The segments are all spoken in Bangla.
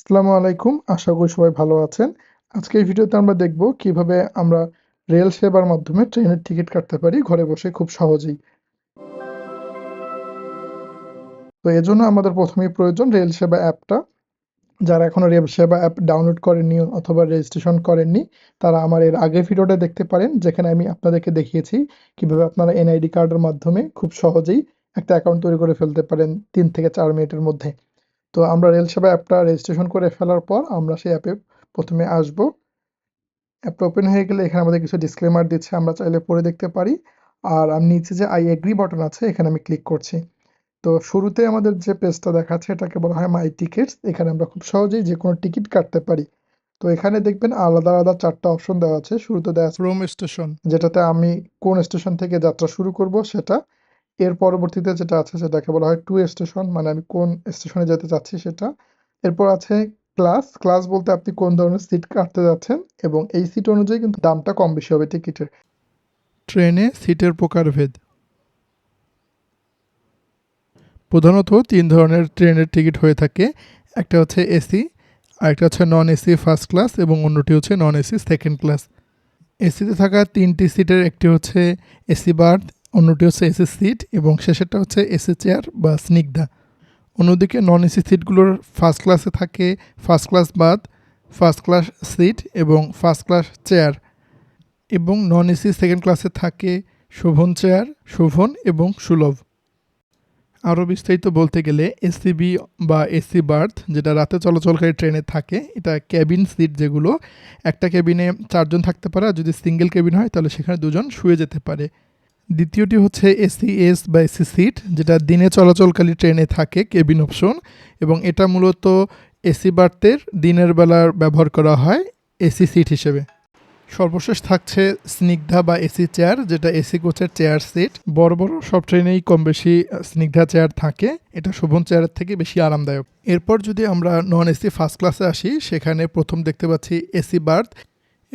আসসালামু আলাইকুম। আশা করি সবাই ভালো আছেন। আজকে এই ভিডিওতে আমরা দেখব কীভাবে আমরা রেল সেবার মাধ্যমে ট্রেনের টিকিট কাটতে পারি ঘরে বসে খুব সহজেই। তো এজন্য আমাদের প্রথমেই প্রয়োজন রেল সেবা অ্যাপটা। যারা এখনও রেল সেবা অ্যাপ ডাউনলোড করেননি অথবা রেজিস্ট্রেশন করেননি, তারা আমার এর আগের ভিডিওটা দেখতে পারেন, যেখানে আমি আপনাদেরকে দেখিয়েছি কীভাবে আপনারা এনআইডি কার্ডের মাধ্যমে খুব সহজেই একটা অ্যাকাউন্ট তৈরি করে ফেলতে পারেন তিন থেকে চার মিনিটের মধ্যে। তো আমরা রেল সেবা অ্যাপটা রেজিস্ট্রেশন করে ফেলার পর আমরা সেই অ্যাপে প্রথমে আসব। অ্যাপটা ওপেন হয়ে গেলে এখানে আমাদের কিছু ডিসক্লেমার দিচ্ছে আমরা চাইলে পড়ে দেখতে পারি। আর আমি নিচে যে আই এগ্রি বাটন আছে এখানে আমি ক্লিক করছি। তো শুরুতে আমাদের যে পেজটা দেখাচ্ছে এটাকে বলা হয় মাই টিকিটস এখানে আমরা খুব সহজেই যে কোনো টিকিট কাটতে পারি। তো এখানে দেখবেন আলাদা আলাদা চারটা অপশন দেওয়া আছে। শুরুতে দেওয়া আছে রোম স্টেশন যেটাতে আমি কোন স্টেশন থেকে যাত্রা শুরু করব সেটা এর পরবর্তীতে যেটা আছে সেটাকে বলা হয় টু স্টেশন মানে আমি কোন স্টেশনে যেতে চাচ্ছি সেটা। এরপর আছে ক্লাস ক্লাস বলতে আপনি কোন ধরনের সিট কাটতে যাচ্ছেন এবং এই সিট অনুযায়ী কিন্তু দামটা কম বেশি হবে টিকিটের ট্রেনে সিটের প্রকারভেদ। প্রধানত তিন ধরনের ট্রেনের টিকিট হয়ে থাকে। একটা হচ্ছে এসি, আরেকটা হচ্ছে নন এসি ফার্স্ট ক্লাস এবং অন্যটি হচ্ছে নন এসি সেকেন্ড ক্লাস এসিতে থাকা তিনটি সিটের একটি হচ্ছে এসি বার্থ অন্যটি হচ্ছে এসি সিট এবং শেষেরটা হচ্ছে এসি চেয়ার বা স্নিগ্ধা অন্যদিকে নন এসি সিটগুলোর ফার্স্ট ক্লাসে থাকে first class berth first class seat এবং ফার্স্ট ক্লাস চেয়ার এবং নন এসি সেকেন্ড ক্লাসে থাকে শোভন চেয়ার শোভন এবং সুলভ। আরও বিস্তারিত বলতে গেলে এসিবি বা এসি বার্থ যেটা রাতে চলাচলকারী ট্রেনে থাকে, এটা ক্যাবিন সিট যেগুলো। একটা ক্যাবিনে চারজন থাকতে পারে, আর যদি সিঙ্গেল ক্যাবিন হয়, তাহলে সেখানে দুজন শুয়ে যেতে পারে। দ্বিতীয়টি হচ্ছে এসি এস বা এসি সিট, যেটা দিনে চলাচলকারী ট্রেনে থাকে কেবিন অপশন, এবং এটা মূলত এসি বার্থের দিনের বেলার ব্যবহার করা হয় এসি সিট হিসেবে। সর্বশেষ থাকছে স্নিগ্ধা বা এসি চেয়ার, যেটা এসি কোচের চেয়ার সিট। বড় বড় সব ট্রেনেই কম বেশি স্নিগ্ধা চেয়ার থাকে। এটা শোভন চেয়ারের থেকে বেশি আরামদায়ক। এরপর যদি আমরা নন এসি ফার্স্ট ক্লাসে আসি, সেখানে প্রথম দেখতে পাচ্ছি এসি বার্থ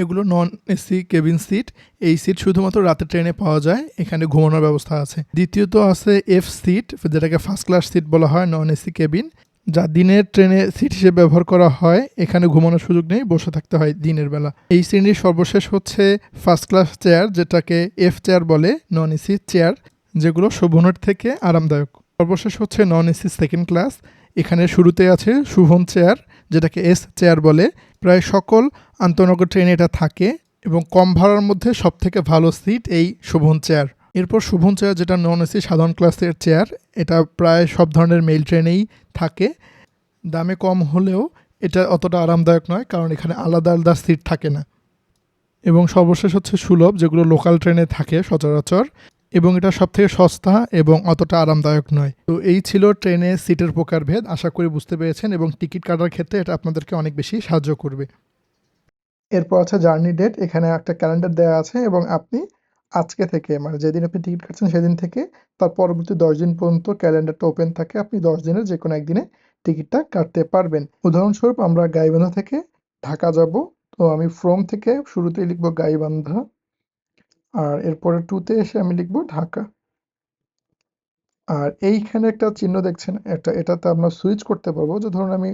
এগুলো নন এসি কেবিন সিট এই সিট শুধুমাত্র রাতে ট্রেনে পাওয়া যায়, এখানে ঘুমানোর ব্যবস্থা আছে। দ্বিতীয়ত আছে এফ সিট যেটাকে ফার্স্ট ক্লাস সিট বলা হয় নন এসি কেবিন যা দিনের ট্রেনে সিট হিসেবে ব্যবহার করা হয়, এখানে ঘুমানোর সুযোগ নেই, বসে থাকতে হয় দিনের বেলা। এই শ্রেণির সর্বশেষ হচ্ছে ফার্স্ট ক্লাস চেয়ার যেটাকে এফ চেয়ার বলে নন এসি চেয়ার যেগুলো শোভনের থেকে আরামদায়ক। সর্বশেষ হচ্ছে নন এসি সেকেন্ড ক্লাস এখানে শুরুতে আছে শুভন চেয়ার যেটাকে এস চেয়ার বলে প্রায় সকল আন্তনগর ট্রেনে এটা থাকে এবং কম ভাড়ার মধ্যে সবথেকে ভালো সিট এই শোভন চেয়ার এরপর শুভন চেয়ার যেটা নন এসি সাধারণ ক্লাসের চেয়ার এটা প্রায় সব ধরনের মেল ট্রেনেই থাকে। দামে কম হলেও এটা অতটা আরামদায়ক নয়, কারণ এখানে আলাদা আলাদা সিট থাকে না। এবং সর্বশেষ হচ্ছে সুলভ, যেগুলো লোকাল ট্রেনে থাকে সচরাচর। এবং এটা সবথেকে সস্তা এবং অতটা আরামদায়ক নয়। তো এই ছিল ট্রেনে সিটের প্রকারভেদ, আশা করি বুঝতে পেরেছেন এবং টিকিট কাটার ক্ষেত্রে এটা আপনাদেরকে অনেক বেশি সাহায্য করবে। এরপর আছে জার্নি ডেট, এখানে একটা ক্যালেন্ডার দেওয়া আছে এবং আপনি আজকে থেকে মানে যেদিন আপনি টিকিট কাটছেন সেদিন থেকে তার পরবর্তী দশ দিন পর্যন্ত ক্যালেন্ডারটা ওপেন থাকে, আপনি দশ দিনের যে কোনো একদিনে টিকিটটা কাটতে পারবেন। উদাহরণস্বরূপ আমরা গাইবান্ধা থেকে ঢাকা যাব, তো আমি ফ্রম থেকে শুরুতেই লিখব গাইবান্ধা আর এরপরে টুতে এসে আমি লিখব ঢাকা। আর এইখানে একটা চিহ্ন দেখছেন এটা এটাতে আমরা সুইচ করতে পারব। যে ধরুন আমি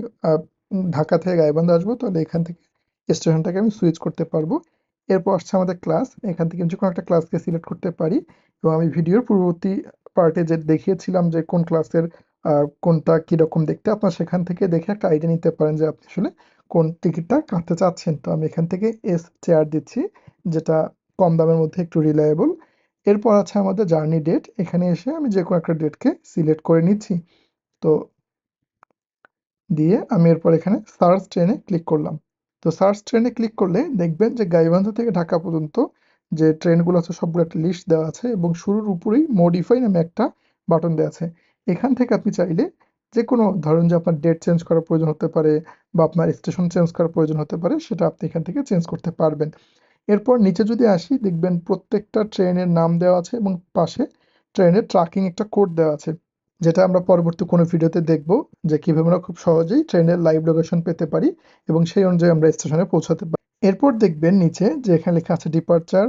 ঢাকা থেকে গাইবান্ধা আসব, তাহলে এখান থেকে স্টেশনটাকে আমি সুইচ করতে পারব। এরপর আসছে আমাদের ক্লাস এখান থেকে যে কোনো একটা ক্লাসকে সিলেক্ট করতে পারি। এবং আমি ভিডিওর পূর্ববর্তী পার্টে যে দেখিয়েছিলাম যে কোন ক্লাসের কোনটা কীরকম দেখতে, আপনার সেখান থেকে দেখে একটা আইডিয়া নিতে পারেন যে আপনি আসলে কোন টিকিটটা কাটতে চাচ্ছেন। তো আমি এখান থেকে এস চেয়ার দিচ্ছি, যেটা কম দামের মধ্যে একটু রিলায়েবল এরপর আছে আমাদের জার্নি ডেট এখানে এসে আমি যে কোনো একটা ডেটকে সিলেক্ট করে নিচ্ছি। তো দিয়ে আমি এরপর এখানে সার্চ ট্রেনে ক্লিক করলাম। তো সার্চ ট্রেনে ক্লিক করলে দেখবেন যে গাইবান্ধা থেকে ঢাকা পর্যন্ত যে ট্রেনগুলো আছে সবগুলো একটা লিস্ট দেওয়া আছে এবং শুরুর উপরেই মডিফাই নামে একটা বাটন দেওয়া আছে। এখান থেকে আপনি চাইলে যে কোনো ধরেন যে আপনার ডেট চেঞ্জ করার প্রয়োজন হতে পারে বা আপনার স্টেশন চেঞ্জ করার প্রয়োজন হতে পারে সেটা আপনি এখান থেকে চেঞ্জ করতে পারবেন। এরপর নিচে যদি আসি, দেখবেন প্রত্যেকটা ট্রেনের নাম দেওয়া আছে এবং পাশে ট্রেনের ট্র্যাকিং একটা কোড দেওয়া আছে, যেটা আমরা পরবর্তী কোনো ভিডিওতে দেখব যে কীভাবে আমরা খুব সহজেই ট্রেনের লাইভ লোকেশন পেতে পারি এবং সেই অনুযায়ী আমরা স্টেশনে পৌঁছাতে পারি। এরপর দেখবেন নিচে যে এখানে লেখা আছে ডিপার্চার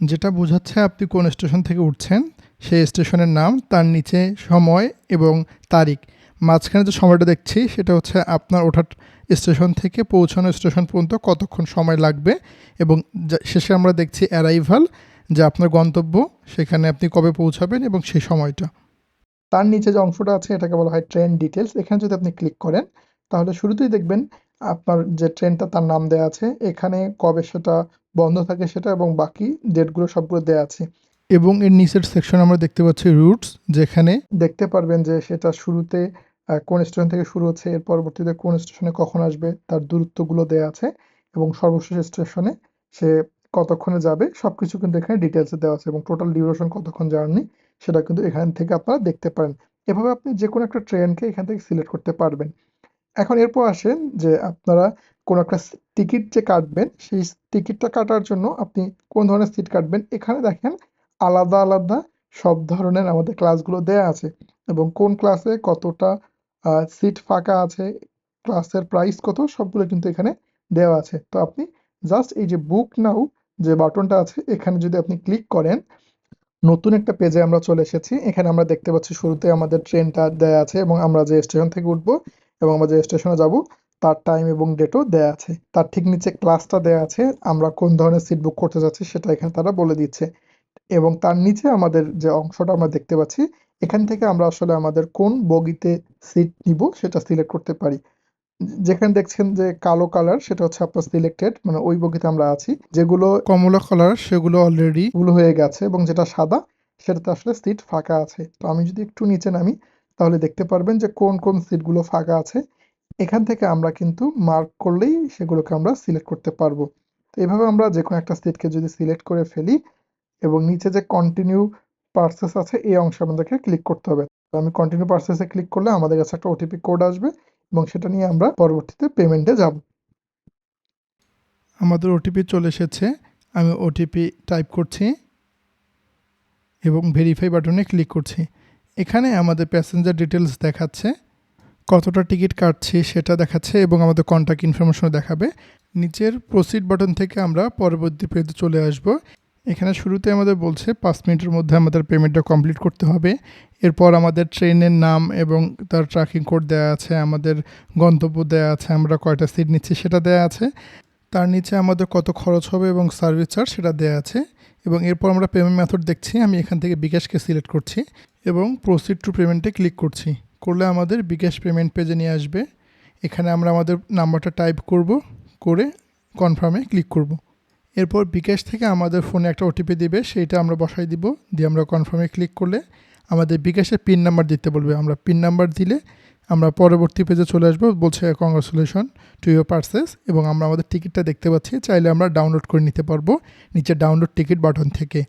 যেটা বোঝাচ্ছে আপনি কোন স্টেশন থেকে উঠছেন, সেই স্টেশনের নাম, তার নিচে সময় এবং তারিখ। মাঝখানে যে সময়টা দেখছি, সেটা হচ্ছে আপনার ওঠার স্টেশন থেকে পৌঁছানো স্টেশন পর্যন্ত কতক্ষণ সময় লাগবে এবং শেষে আমরা দেখছি অ্যারাইভাল, যে আপনার গন্তব্য, সেখানে আপনি কবে পৌঁছাবেন এবং সেই সময়টা। তার নিচে যে অংশটা আছে, এটাকে বলা হয় ট্রেন ডিটেলস এখানে যদি আপনি ক্লিক করেন, তাহলে শুরুতেই দেখবেন আপনার যে ট্রেনটা, তার নাম দেওয়া আছে। এখানে কবে সেটা বন্ধ থাকে সেটা এবং বাকি ডেটগুলো সবগুলো দেওয়া আছে। এবং এর নিচের সেকশন আমরা দেখতে পাচ্ছি রুটস যেখানে দেখতে পারবেন যে সেটা শুরুতে কোন স্টেশন থেকে শুরু হচ্ছে, এর পরবর্তীতে কোন স্টেশনে কখন আসবে, তার দূরত্বগুলো দেওয়া আছে এবং সর্বশেষ স্টেশনে সে কতক্ষণে যাবে, সবকিছু কিন্তু এখানে ডিটেলসে দেওয়া আছে এবং টোটাল ডিউরেশন কতক্ষণ জার্নি সেটা কিন্তু এখান থেকে আপনারা দেখতে পারেন। এভাবে আপনি যে কোনো একটা ট্রেনকে এখান থেকে সিলেক্ট করতে পারবেন। এখন এরপর আসেন যে আপনারা কোনো একটা টিকিট যে কাটবেন, সেই টিকিটটা কাটার জন্য আপনি কোন ধরনের সিট কাটবেন, এখানে দেখেন আলাদা আলাদা সব ধরনের আমাদের ক্লাসগুলো দেয়া আছে এবং কোন ক্লাসে কতটা সিট ফাঁকা আছে ক্লাসের প্রাইস কত সবগুলো কিন্তু এখানে দেওয়া আছে। তো আপনি জাস্ট এই যে বুক নাও যে বাটনটা আছে, এখানে যদি আপনি ক্লিক করেন, নতুন একটা পেজে আমরা চলে এসেছি। এখানে আমরা দেখতে পাচ্ছি শুরুতে আমাদের ট্রেনটা দেয়া আছে এবং আমরা যে স্টেশন থেকে উঠবো এবং আমরা যে স্টেশনে যাব, তার টাইম এবং ডেটও দেয়া আছে। তার ঠিক নিচে ক্লাসটা দেয়া আছে, আমরা কোন ধরনের সিট বুক করতে যাচ্ছি সেটা এখানে তারা বলে দিচ্ছে। এবং তার নিচে আমাদের যে অংশটা আমরা দেখতে পাচ্ছি এখান থেকে আমরা আসলে আমাদের কোন বগিতে সিট নিব সেটা সিলেক্ট করতে পারি। যেখানে দেখছেন যে কালো কালার সেটা হচ্ছে আপনার সিলেক্টেড মানে ওই বগিতে আমরা আছি। যেগুলো কমলা কালার সেগুলো অলরেডি ফুল হয়ে গেছে এবং যেটা সাদা সেটাতে আসলে সিট ফাঁকা আছে। তো আমি যদি একটু নিচে নামি তাহলে দেখতে পারবেন যে কোন কোন সিটগুলো ফাঁকা আছে। এখান থেকে আমরা কিন্তু মার্ক করলেই সেগুলোকে আমরা সিলেক্ট করতে পারব। তো এভাবে আমরা যে কোনো একটা সিটকে যদি সিলেক্ট করে ফেলি এবং নিচে যে কন্টিনিউ পার্সেস আছে, এই অংশে আমাদেরকে ক্লিক করতে হবে। আমি কন্টিনিউ পার্সেসে ক্লিক করলে আমাদের কাছে একটা ওটিপি কোড আসবে এবং সেটা নিয়ে আমরা পরবর্তীতে পেমেন্টে যাব। আমাদের ওটিপি চলে এসেছে। আমি ওটিপি টাইপ করছি এবং ভেরিফাই বাটনে ক্লিক করছি। এখানে আমাদের প্যাসেঞ্জার ডিটেলস দেখাচ্ছে, কতটা টিকিট কাটছি সেটা দেখাচ্ছে এবং আমাদের কন্ট্যাক্ট ইনফরমেশনও দেখাবে। নিচের প্রসিড বাটন থেকে আমরা পরবর্তী পেজে চলে আসব। এখানে শুরুতে আমাদের বলছে পাঁচ মিনিটের মধ্যে আমাদের পেমেন্টটা কমপ্লিট করতে হবে। এরপর আমাদের ট্রেনের নাম এবং তার ট্র্যাকিং কোড দেওয়া আছে, আমাদের গন্তব্য দেওয়া আছে, আমরা কয়টা সিট নিচ্ছি সেটা দেওয়া আছে। তার নিচে আমাদের কত খরচ হবে এবং সার্ভিস চার্জ সেটা দেওয়া আছে এবং এরপর আমরা পেমেন্ট মেথড দেখছি, আমি এখান থেকে বিকাশকে সিলেক্ট করছি এবং প্রসিড টু পেমেন্টে ক্লিক করছি। করলে আমাদের বিকাশ পেমেন্ট পেজে নিয়ে আসবে। এখানে আমরা আমাদের নাম্বারটা টাইপ করব, করে কনফার্মে ক্লিক করব। এরপর বিকাশ থেকে আমাদের ফোনে একটা ওটিপি দিবে, সেইটা আমরা বসাই দিব। দিয়ে আমরা কনফার্মে ক্লিক করলে আমাদের বিকাশের পিন নাম্বার দিতে বলবে। আমরা পিন নাম্বার দিলে আমরা পরবর্তী পেজে চলে আসব, বলছে কংগ্রাচুলেশন টু ইউর পার্সেস এবং আমরা আমাদের টিকিটটা দেখতে পাচ্ছি। চাইলে আমরা ডাউনলোড করে নিতে পারব নিচে ডাউনলোড টিকিট বাটন থেকে।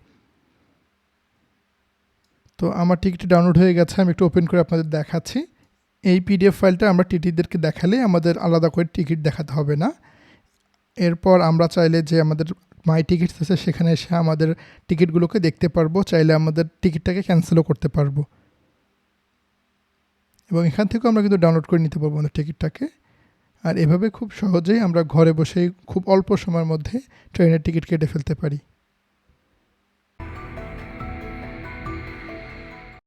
তো আমার টিকিটটি ডাউনলোড হয়ে গেছে, আমি একটু ওপেন করে আপনাদের দেখাচ্ছি। এই পিডিএফ ফাইলটা আমরা টিটিদেরকে দেখালে আমাদের আলাদা করে টিকিট দেখাতে হবে না। এরপর আমরা চাইলে যে আমাদের মাই টিকিটস আছে, সেখানে এসে আমাদের টিকিটগুলোকে দেখতে পারব। চাইলে আমাদের টিকিটটাকে ক্যান্সেলও করতে পারব। এবং এখান থেকেও আমরা কিন্তু ডাউনলোড করে নিতে পারব আমাদের টিকিটটাকে আর এভাবে খুব সহজেই আমরা ঘরে বসেই খুব অল্প সময়ের মধ্যে ট্রেনের টিকিট কেটে ফেলতে পারি।